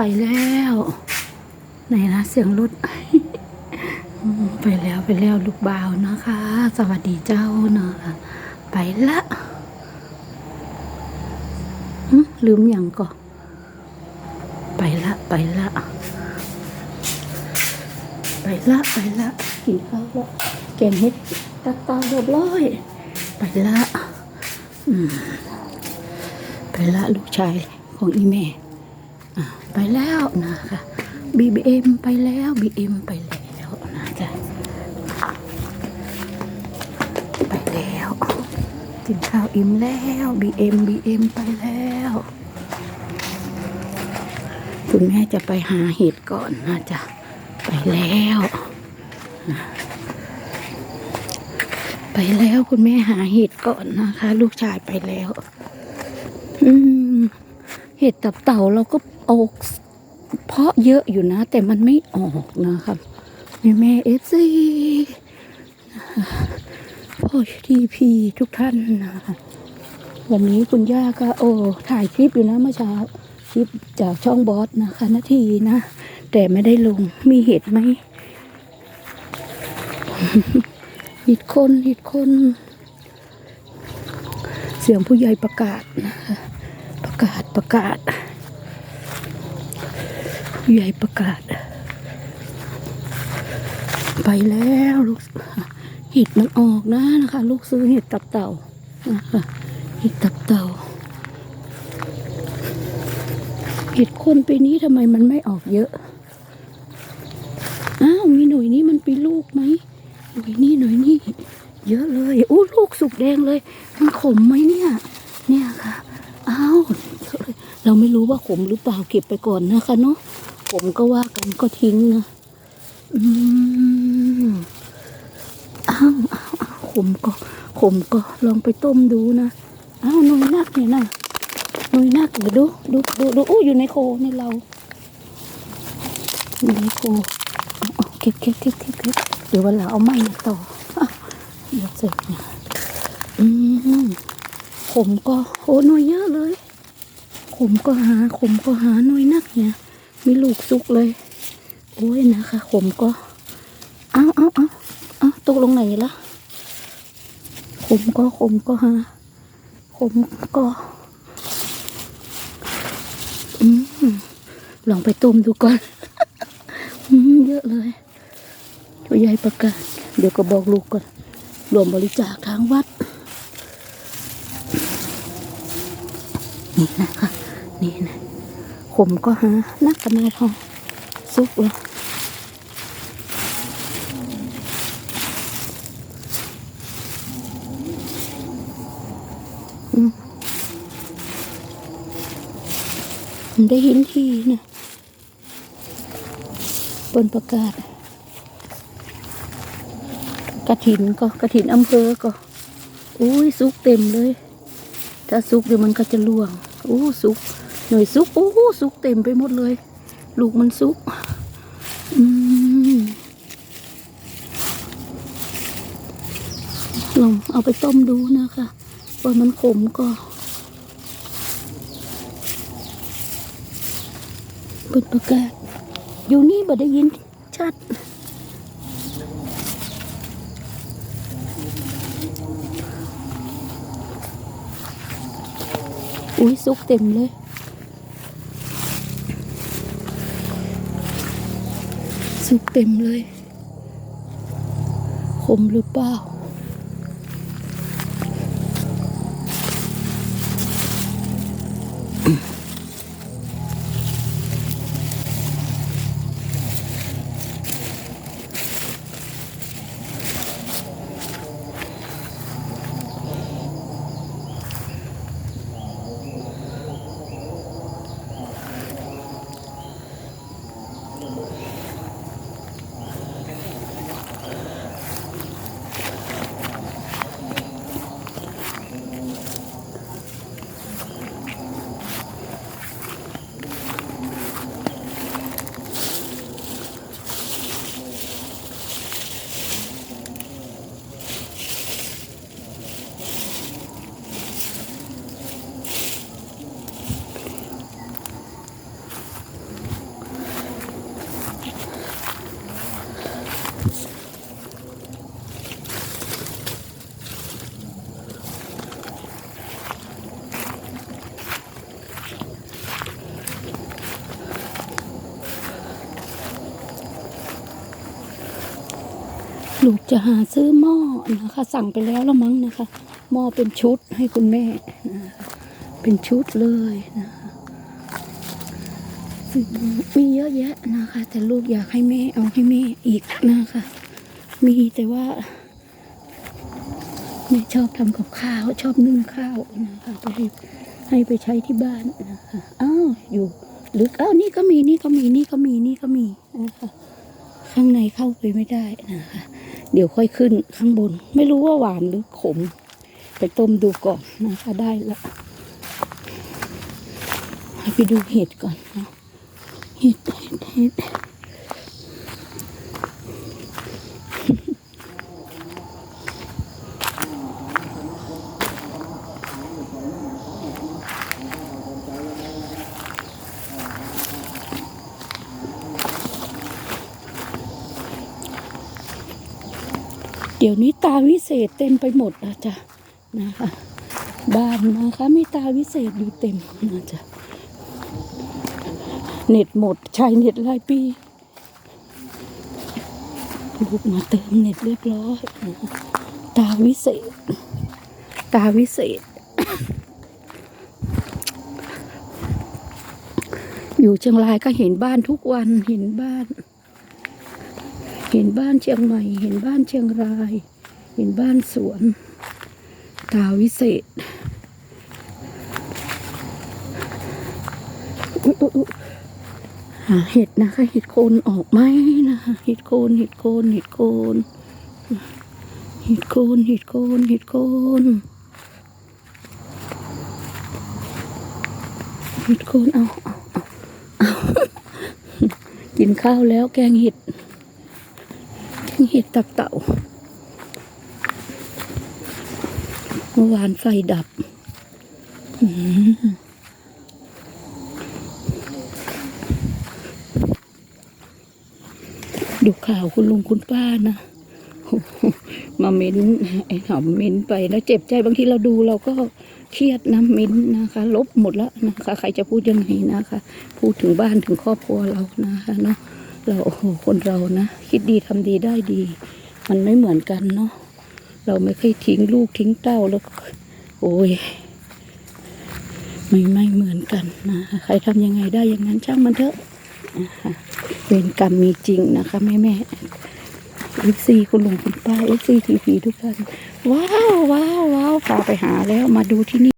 ไปแล้ว ไหนนะเสียงรถไปแล้วไปแล้วลูกบ่าวนะคะ สวัสดีเจ้าเนาะไปละลืมอย่างก่อไปละไปละ ไปละไปละกินข้าวละแกงเห็ดตัดตาเรียบร้อย ไปละไปละลูกชายของอีแม่ ไปแล้วนะคะบีเอ็มไปแล้วบีเอ็มไปแล้วนะจ๊ะไปแล้วกินข้าวอิ่มแล้วบีเอ็มบีเอ็มไปแล้วคุณแม่จะไปหาเห็ดก่อนนะจ๊ะไปแล้วนะไปแล้วคุณแม่หาเห็ดก่อนนะคะ ลูกชายไปแล้ว อืมเห็ดตับเต่าเราก็ ออกเพาะเยอะอยู่นะ แต่มันไม่ออกนะครับแม่เอฟซีพ่อทีพีทุกท่านนะคะวันนี้คุณย่าก็โอ้ถ่ายคลิปอยู่นะเมื่อเช้าคลิปจากช่องบอสนะคะนาทีนะ แต่ไม่ได้ลงมีเห็ดไหมเห็ดคนเห็ดคน เสียงผู้ใหญ่ประกาศนะคะประกาศประกาศ ผู้ใหญ่ประกาศ ไปแล้วลูกเห็ดมันออกนะนะคะ ลูกซื้อเห็ดตับเต่านะคะเห็ดตับเต่าเห็ดคนปีนี้ทำไมมันไม่ออกเยอะอ้าวมีหน่วยนี้มันปีลูกไหมหน่วยนี้หน่วยนี้เยอะเลยอู้ลูกสุกแดงเลย มันขมไหมเนี่ย เนี่ยค่ะอ้าวเราไม่รู้ว่าขมหรือเปล่าเก็บไปก่อนนะคะเนาะ ขมก็ว่ากันก็ทิ้งนะอืมอ้าวอ้าวอ้าวขมก็ขมก็ลองไปต้มดูนะอ้าวหน่ยนักเนี่ยนะหน่ยนักเดี๋ยวดูดูดูดูอู้อยู่ในโคนี่เราอยู่ในโคเอาเอาเก็บเก็บเก็บเก็บเก็บเดี๋ยววันหลังเอาไม้มาต่ออะเดี๋ยวเสร็จเนี่ยอืมขมก็โอ้หน่วยเยอะเลยขมก็หาขมก็หาหน่วยนักเนี่ย มีลูกซุกเลย โอ้ยนะคะขมก็เอาเอ้าเอาเอาตกลงไหนละขมก็ขมก็หาขมก็ อืมลองไปต้มดูก่อนอืมเยอะเลยตัวใหญ่ประกาศ เดี๋ยวก็บอกลูกก่อน รวมบริจาคทางวัด นี่นะคะ นี่นะ มก็หานักขนาดทอซุกเลยอืมผมได้ยินทีนะบนประกาศ กระถินก็กระถินอำเภอก็อุ้ยซุกเต็มเลย ถ้าซุกเดี๋ยวมันก็จะล่วงอู้ซุก หน่วยซุกอู้ซุกเต็มไปหมดเลย ลูกมันซุกอืมลองเอาไปต้มดูนะคะว่ามันขมก็เปิดประกาศอยู่นี่บ่ได้ยินชัดอุ้ยซุกเต็มเลย สุกเต็มเลยขมหรือเปล่า ลูกจะหาซื้อหม้อนะคะ สั่งไปแล้วละมั้งนะคะ หม้อเป็นชุดให้คุณแม่นะคะเป็นชุดเลยนะคะมีเยอะแยะนะคะ แต่ลูกอยากให้แม่เอาให้แม่อีกนะคะ มีแต่ว่าแม่ชอบทำกับข้าวชอบนึ่งข้าวนะคะไปให้ให้ไปใช้ที่บ้านนะคะอ้าวอยู่ลึกอ้าวนี่ก็มีนี่ก็มีนี่ก็มีนี่ก็มีนะคะข้างในเข้าไปไม่ได้นะคะ เดี๋ยวค่อยขึ้นข้างบน ไม่รู้ว่าหวานหรือขม ไปต้มดูก่อนนะคะได้ละให้ไปดูเห็ดก่อนนะเห็ดเห็ดเห็ด ดี๋ยวนี้ตาวิเศษเต็มไปหมดนะจ๊ะนะคะ บ้านนะคะมีตาวิเศษอยู่เต็มนะจ๊ะเน็ตหมดใช้เน็ตรายปีลูกมาเติมเน็ตเรียบร้อยตาวิเศษ ตาวิเศษ อยู่เชียงรายก็เห็นบ้านทุกวันเห็นบ้าน เห็นบ้านเชียงใหม่ เห็นบ้านเชียงราย เห็นบ้านสวน ตาวิเศษหาเห็ดนะคะ เห็ดโคนออกไหมนะคะเห็ดโคนเห็ดโคนเห็ดโคนเห็ดโคนเห็ดโคนเห็ดโคนเห็ดโคนเอาเอาเอากินข้าวแล้วแกงเห็ด เห็ดตับเต่า เมื่อวานไฟดับ ดูข่าวคุณลุงคุณป้านะ มาเม้นไอ้หอมเม้นไปแล้วเจ็บใจบางทีเราดูเราก็เครียดนะเม้นนะคะ ลบหมดแล้วนะคะ ใครจะพูดยังไงนะคะ พูดถึงบ้านถึงครอบครัวเรานะคะเนาะ เราโอ้โหคนเรานะ คิดดีทำดีได้ดี มันไม่เหมือนกันเนาะเราไม่เคยทิ้งลูกทิ้งเต้าแล้ว โอ้ยไม่ไม่เหมือนกันนะใครทำยังไงได้อย่างนั้นช่างมันเถอะนะคะเวรกรรมมีจริงนะคะแม่แม่เอฟซีคุณลุงคุณป้าเอฟซีทีพีทุกท่านว้าวว้าวว้าวพาไปหาแล้วมาดูที่นี่